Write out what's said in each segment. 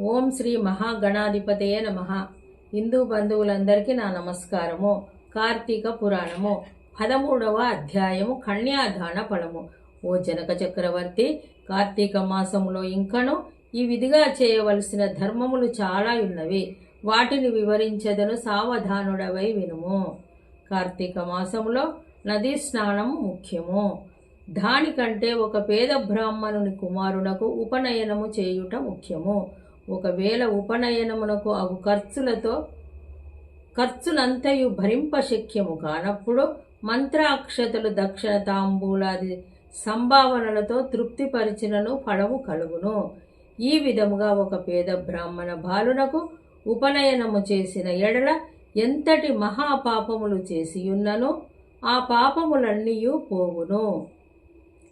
ఓం శ్రీ మహాగణాధిపతయ నమ. హిందూ బంధువులందరికీ నా నమస్కారము. కార్తీక పురాణము పదమూడవ అధ్యాయము కన్యాదాన ఫలము. ఓ జనక చక్రవర్తి కార్తీక మాసములో ఇంకను ఈ విధిగా చేయవలసిన ధర్మములు చాలా ఉన్నవి. వాటిని వివరించదను సావధానుడవై వినుము. కార్తీక మాసములో నదీ స్నానము ముఖ్యము. దానికంటే ఒక పేద బ్రాహ్మణుని కుమారునకు ఉపనయనము చేయుట ముఖ్యము. ఒకవేళ ఉపనయనమునకు అగు ఖర్చులతో ఖర్చులంతయు భరింపశక్యము కానప్పుడు మంత్రాక్షతలు దక్షిణ తాంబూలాది సంభావనలతో తృప్తిపరిచినను ఫలము కలుగును. ఈ విధముగా ఒక పేద బ్రాహ్మణ బాలునకు ఉపనయనము చేసిన ఎడల ఎంతటి మహాపాపములు చేసియున్నను ఆ పాపములన్నీయూ పోవును.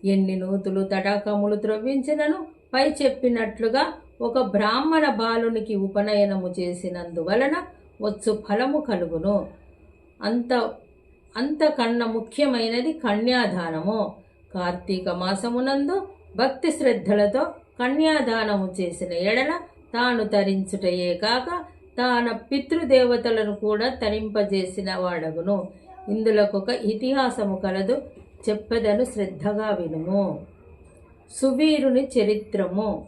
ఎన్ని నూతులు తటాకములు త్రవ్వించినను పై చెప్పినట్లుగా ఒక బ్రాహ్మణ బాలునికి ఉపనయనము చేసినందువలన వచ్చు ఫలము కలుగును. అంత అంతకన్నా ముఖ్యమైనది కన్యాదానము. కార్తీక మాసమునందు భక్తి శ్రద్ధలతో కన్యాదానము చేసిన ఎడల తాను తరించుటయే కాక తాన పితృదేవతలను కూడా తరింపజేసిన వాడగును. ఇందులోకొక ఇతిహాసము కలదు చెప్పదను శ్రద్ధగా వినుము. సువీరుని చరిత్రము.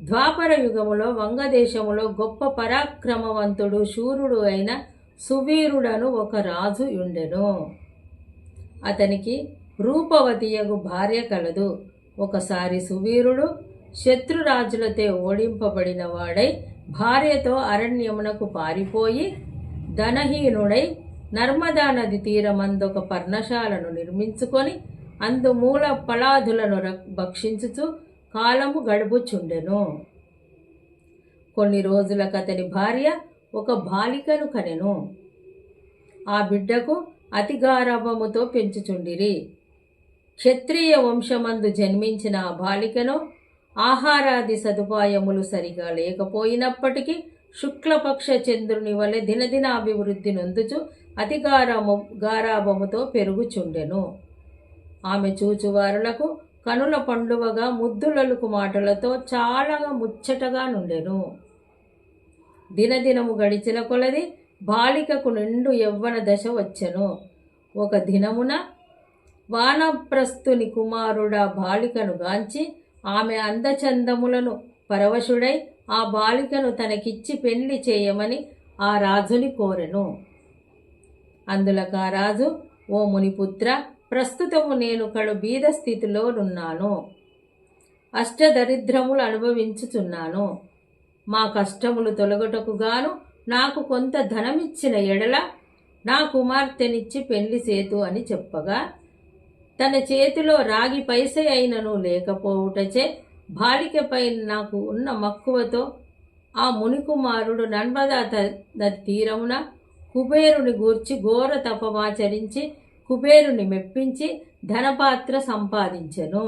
ద్వాపర యుగములో వంగదేశములో గొప్ప పరాక్రమవంతుడు శూరుడు అయిన సువీరుడను ఒక రాజు ఉండెను అతనికి రూపవతియగు భార్య కలదు. ఒకసారి సువీరుడు శత్రురాజులతో ఓడింపబడిన వాడై భార్యతో అరణ్యమునకు పారిపోయి ధనహీనుడై నర్మదా నది తీరమందొక పర్ణశాలను నిర్మించుకొని అందు మూల ఫలాదులను భక్షించుచు కాలము గడుపుచుండెను. కొన్ని రోజులకు అతని భార్య ఒక బాలికను కనెను. ఆ బిడ్డకు అతి గారాభముతో పెంచుచుండిరి. క్షత్రియ వంశమందు జన్మించిన ఆ బాలికను ఆహారాది సదుపాయములు సరిగా లేకపోయినప్పటికీ శుక్లపక్ష చంద్రుని వలె దినదిన అభివృద్ధి నొందుచు అతి గారాము గారాభముతో పెరుగుచుండెను. ఆమె చూచువారులకు కనుల పండువగా ముద్దులలుకు మాటలతో చాలా ముచ్చటగా నుండెను. దినదినము గడిచిన కొలది బాలికకు నిండు యవ్వన దశ వచ్చెను. ఒక దినమున వానప్రస్తుని కుమారుడా బాలికను గాంచి ఆమె అందచందములను పరవశుడై ఆ బాలికను తనకిచ్చి పెళ్ళి చేయమని ఆ రాజుని కోరెను. అందులక రాజు ఓ మునిపుత్ర ప్రస్తుతము నేను కడు బీద స్థితిలో ఉన్నాను అష్టదరిద్రములు అనుభవించుచున్నాను. మా కష్టములు తొలగటకు గాను నాకు కొంత ధనమిచ్చిన ఎడల నా కుమార్తెనిచ్చి పెళ్ళి సేతు అని చెప్పగా తన చేతిలో రాగి పైస అయినను లేకపోవుటచే బాలికపై నాకు ఉన్న మక్కువతో ఆ మునికుమారుడు నర్మదా నది తీరమున కుబేరుని గూర్చి ఘోర తపమాచరించి కుబేరుని మెప్పించి ధనపాత్ర సంపాదించెను.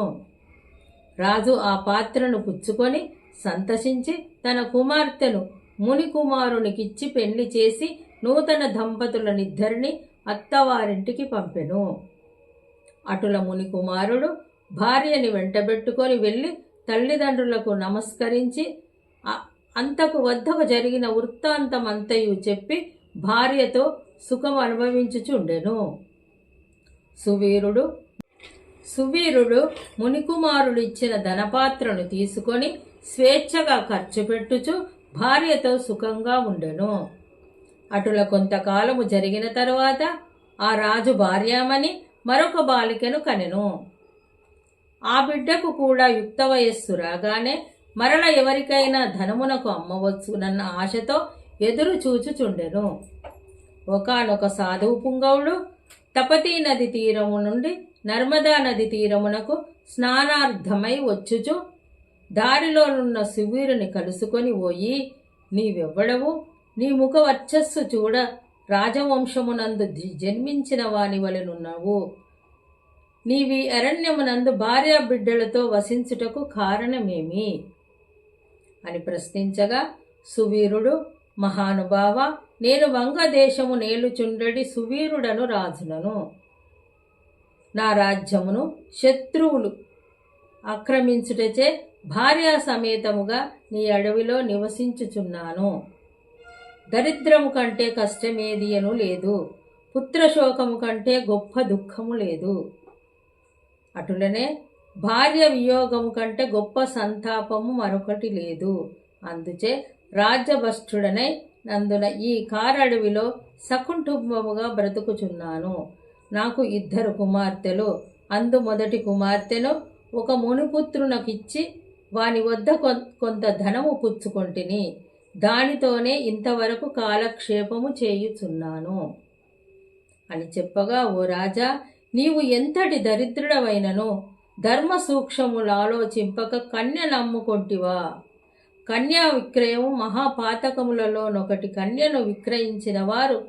రాజు ఆ పాత్రను పుచ్చుకొని సంతసించి తన కుమార్తెను మునికుమారునికిచ్చి పెళ్ళి చేసి నూతన దంపతులనిద్దరిని అత్తవారింటికి పంపెను. అటుల ముని కుమారుడు భార్యని వెంటబెట్టుకొని వెళ్ళి తల్లిదండ్రులకు నమస్కరించి అంతకు వద్దకు జరిగిన వృత్తాంతమంతయు చెప్పి భార్యతో సుఖం అనుభవించుచుండెను సువీరుడు. సువీరుడు మునికుమారుడు ఇచ్చిన ధనపాత్రను తీసుకొని స్వేచ్ఛగా ఖర్చు పెట్టుచు భార్యతో సుఖంగా ఉండెను. అటుల కొంతకాలము జరిగిన తరువాత ఆ రాజు భార్యామని మరొక బాలికను కనెను. ఆ బిడ్డకు కూడా యుక్త వయస్సు రాగానే మరల ఎవరికైనా ధనమునకు అమ్మవచ్చునన్న ఆశతో ఎదురు చూచుచుండెను ఒకనొక సాధువు పుంగవుడు తపతీ నది తీరము నుండి నర్మదా నది తీరమునకు స్నానార్థమై వచ్చుచు. దారిలోనున్న శివీరుని కలుసుకొని పోయి నీవెవ్వడవు? నీ ముఖ వర్చస్సు చూడ రాజవంశమునందు జన్మించిన వాని వలెనున్నావు నీవి అరణ్యమునందు భార్యా బిడ్డలతో వసించుటకు కారణమేమి అని ప్రశ్నించగా సువీరుడు మహానుభావ నేను వంగదేశము నేలుచుండడి సువీరుడను రాజులను. నా రాజ్యమును శత్రువులు ఆక్రమించుటచే భార్యా సమేతముగా నీ అడవిలో నివసించుచున్నాను. దరిద్రము కంటే కష్టమేదియను లేదు. పుత్రశోకము కంటే గొప్ప దుఃఖము లేదు. అటులనే భార్య వియోగము కంటే గొప్ప సంతాపము మరొకటి లేదు. అందుచే రాజ్యభష్టుడనై నందున ఈ కారడవిలో సకుటుంబముగా బ్రతుకుచున్నాను. నాకు ఇద్దరు కుమార్తెలు అందు మొదటి కుమార్తెను ఒక మునిపుత్రునకిచ్చి వాని వద్ద కొంత ధనము పుచ్చుకొంటిని. దానితోనే ఇంతవరకు కాలక్షేపము చేయుచున్నాను. అని చెప్పగా ఓ రాజా నీవు ఎంతటి దరిద్రుడవైనను ధర్మ సూక్ష్ములు ఆలోచింపక కన్య నమ్ముకొంటివా కన్యా విక్రయం మహాపాతకములలోనొకటి. కన్యను విక్రయించిన వారు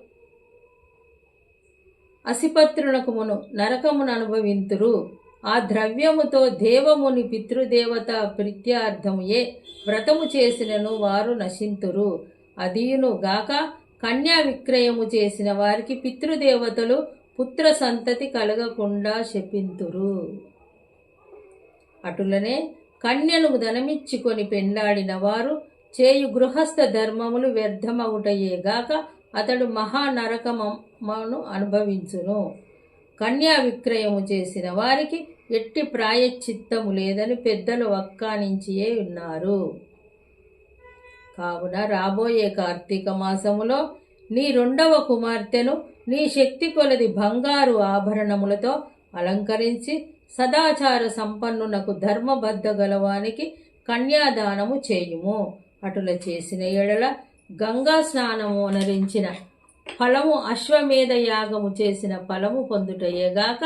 అసిపత్రునకుమును నరకమును అనుభవింతురు. ఆ ద్రవ్యముతో దేవముని పితృదేవత ప్రీత్యార్థముయే వ్రతము చేసినను వారు నశింతురు. అదీను గాక కన్యా విక్రయము చేసిన వారికి పితృదేవతలు పుత్ర సంతతి కలగకుండా శపింతురు. అటులనే కన్యను ధనమిచ్చుకొని పెండాడిన వారు చేయు గృహస్థ ధర్మములు వ్యర్థమవుటయేగాక అతడు మహానరకమను అనుభవించును. కన్యా విక్రయము చేసిన వారికి ఎట్టి ప్రాయశ్చిత్తము లేదని పెద్దలు వక్కానించియే ఉన్నారు. కావున రాబోయే కార్తీక మాసములో నీ రెండవ కుమార్తెను నీ శక్తి కొలది బంగారు ఆభరణములతో అలంకరించి సదాచార సంపన్నునకు ధర్మబద్ధ గలవానికి కన్యాదానము చేయుము. అటుల చేసిన ఎడల గంగా స్నానము అనరించిన ఫలము అశ్వమేధ యాగము చేసిన ఫలము పొందుటయేగాక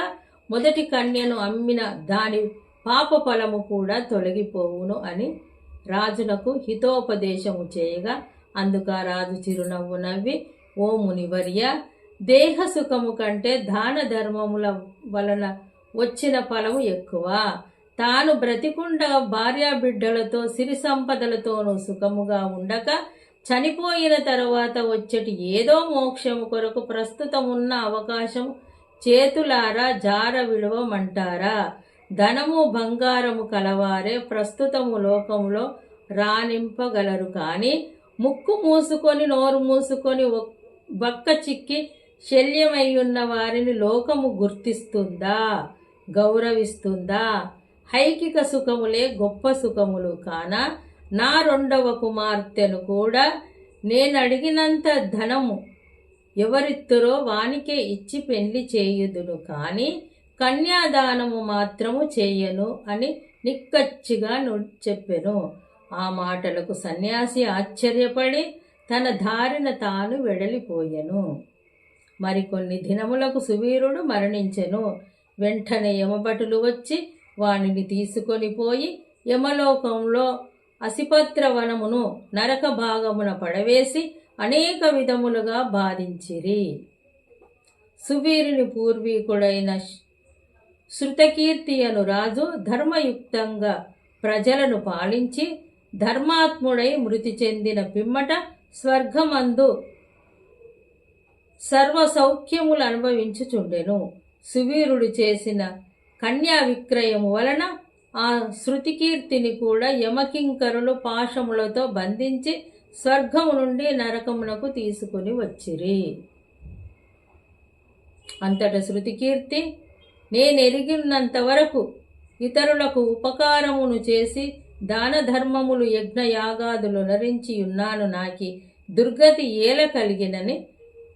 మొదటి కన్యను అమ్మిన దాని పాప ఫలము కూడా తొలగిపోవును అని రాజునకు హితోపదేశము చేయగా అందుక రాజు చిరునవ్వు నవ్వి ఓ మునివర్య దేహ సుఖము కంటే దాన ధర్మముల వలన వచ్చిన ఫలము ఎక్కువ. తాను బ్రతికుండగా భార్యా బిడ్డలతో సిరి సంపదలతోనూ సుఖముగా ఉండక చనిపోయిన తరువాత వచ్చేటి ఏదో మోక్షము కొరకు ప్రస్తుతం ఉన్న అవకాశం చేతులారా జార విడవమంటారా ధనము బంగారము కలవారే ప్రస్తుతము లోకంలో రాణింపగలరు కానీ ముక్కు మూసుకొని నోరు మూసుకొని బక్క చిక్కి శల్యమై ఉన్న వారిని లోకము గుర్తిస్తుందా? గౌరవిస్తుందా? హైకిక సుఖములే గొప్ప సుఖములు కాన? నా రెండవ కుమార్తెను కూడా నేను అడిగినంత ధనము ఎవరిత్తురో వానికే ఇచ్చి పెళ్ళి చేయుదును కానీ కన్యాదానము మాత్రము చేయను అని నిక్కచ్చిగా ను- చెప్పెను. ఆ మాటలకు సన్యాసి ఆశ్చర్యపడి తన దారిన తాను వెడలిపోయెను. మరికొన్ని దినములకు సువీరుడు మరణించెను. వెంటనే యమభటులు వచ్చి వానిని తీసుకొని పోయి యమలోకంలో అసిపత్ర వనమును నరక భాగమున పడవేసి అనేక విధములుగా బాధించిరి. సువీరుని పూర్వీకుడైన శృతకీర్తి అను రాజు ధర్మయుక్తంగా ప్రజలను పాలించి ధర్మాత్ముడై మృతి చెందిన పిమ్మట స్వర్గమందు సర్వసౌఖ్యములు అనుభవించుచుండెను. సువీరుడు చేసిన కన్యా విక్రయము వలన ఆ శృతికీర్తిని కూడా యమకింకరులు పాశములతో బంధించి స్వర్గము నుండి నరకమునకు తీసుకుని వచ్చిరి. అంతట శృతికీర్తి నేనెరిగినంత వరకు ఇతరులకు ఉపకారమును చేసి దాన ధర్మములు యజ్ఞయాగాదులు నరించి ఉన్నాను నాకి దుర్గతి ఏల కలిగినని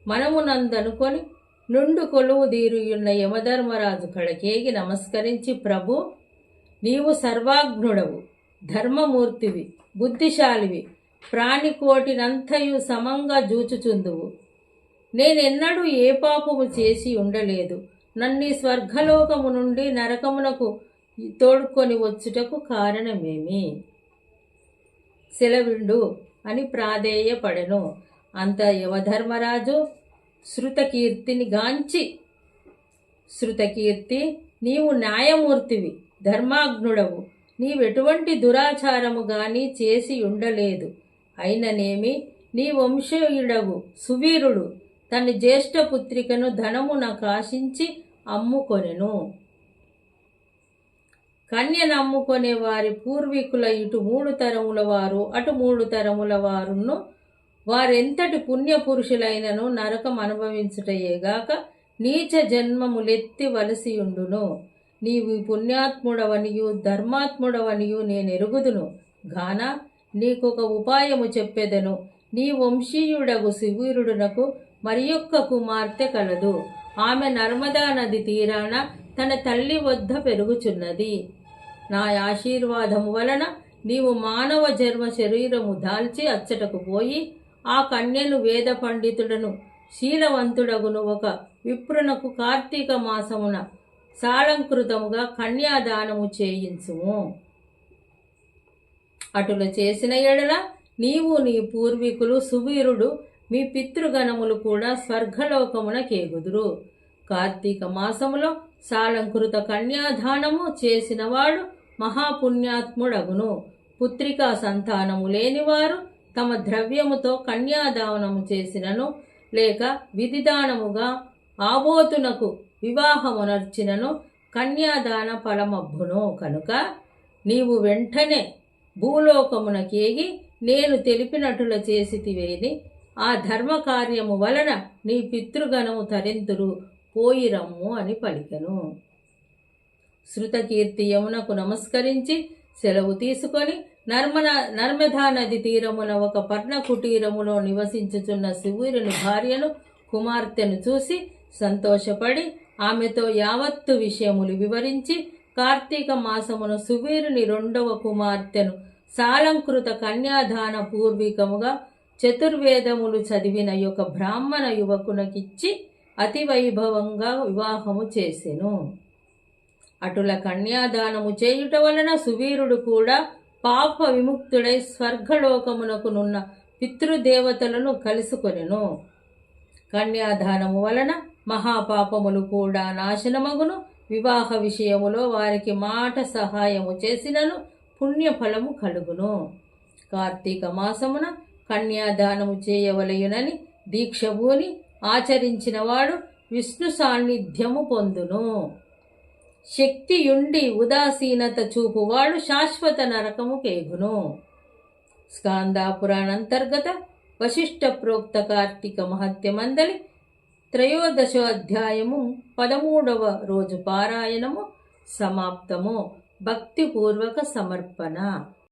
మనమునందనుకొని నుండు కొలువు దీరుయున్న యమధర్మరాజు కళకేగి నమస్కరించి ప్రభు నీవు సర్వాగ్నుడవు ధర్మమూర్తివి బుద్ధిశాలివి ప్రాణికోటినంతయు సమంగా జూచుచుందువు. నేనెన్నడూ ఏ పాపము చేసి ఉండలేదు. నన్ను స్వర్గలోకము నుండి నరకమునకు తోడుకొని వచ్చుటకు కారణమేమి? సెలవిండు అని ప్రాధేయపడెను. అంత యువధర్మరాజు శృతకీర్తిని గాంచి. శృతకీర్తి నీవు న్యాయమూర్తివి ధర్మాగ్నుడవు నీవెటువంటి దురాచారము గాని చేసి ఉండలేదు. అయిననేమి నీ వంశీయుడవు సువీరుడు తన జ్యేష్ఠ పుత్రికను ధనమున కాశించి అమ్ముకొనెను. కన్యను అమ్ముకొనే వారి పూర్వీకుల ఇటు మూడు తరముల వారు అటు మూడు తరముల వారును వారెంతటి పుణ్యపురుషులైనను నరకం అనుభవించుటయేగాక నీచ జన్మములెత్తి వలసియుండును. నీవు పుణ్యాత్ముడవనియు ధర్మాత్ముడవనియు నేనెరుగుదును. గాన నీకొక ఉపాయము చెప్పెదను. నీ వంశీయుడగు శివీరుడునకు మరి యొక్క కుమార్తె కలదు. ఆమె నర్మదా నది తీరాన తన తల్లి వద్ద పెరుగుచున్నది. నా ఆశీర్వాదము వలన నీవు మానవ జన్మ శరీరము దాల్చి అచ్చటకు పోయి ఆ కన్యను వేద పండితుడను శీలవంతుడగును ఒక విప్రునకు కార్తీక మాసమున సాలంకృతముగా కన్యాదానము చేయించుము. అటుల చేసిన ఎడల నీవు నీ పూర్వీకులు సువీరుడు మీ పితృగణములు కూడా స్వర్గలోకమున కేగుదురు. కార్తీక మాసములో సాలంకృత కన్యాదానము చేసినవాడు మహాపుణ్యాత్ముడగును. పుత్రికా సంతానము లేనివారు తమ ద్రవ్యముతో కన్యాదానము చేసినను లేక విధిదానముగా ఆబోతునకు వివాహమునర్చినను కన్యాదాన ఫలమబ్బును. కనుక నీవు వెంటనే భూలోకమునకేగి నేను తెలిపినట్లు చేసితివేని ఆ ధర్మకార్యము వలన నీ పితృగణము తరింతురు పోయిరమ్ము అని పలికెను. శృతకీర్తి యమునకు నమస్కరించి సెలవు తీసుకొని నర్మన నర్మదా నది తీరమున ఒక పర్ణ కుటీరములో నివసించుచున్న శివురుని భార్యను కుమార్తెను చూసి సంతోషపడి ఆమెతో యావత్తు విషయములు వివరించి కార్తీక మాసమున సువీరుని రెండవ కుమార్తెను సాలంకృత కన్యాదాన పూర్వీకముగా చతుర్వేదములు చదివిన యొక్క బ్రాహ్మణ యువకునకిచ్చి అతి వైభవంగా వివాహము చేసెను. అటుల కన్యాదానము చేయుట వలన సువీరుడు కూడా పాప విముక్తుడై స్వర్గలోకమునకునున్న పితృదేవతలను కలుసుకొనెను. కన్యాదానము వలన మహాపాపములు కూడా నాశనమగును. వివాహ విషయములో వారికి మాట సహాయము చేసినను పుణ్యఫలము కలుగును. కార్తీక మాసమున కన్యాదానము చేయవలయునని దీక్షభూని ఆచరించినవాడు విష్ణు సాన్నిధ్యము పొందును. శక్తియుండి ఉదాసీనత చూపువాడు శాశ్వత నరకము కేగును స్కాందా వశిష్ట ప్రోక్త కార్తీక మహత్యమందలి త్రయోదశోధ్యాయము పదమూడవ రోజు పారాయణము సమాప్తము. భక్తిపూర్వక సమర్పణ.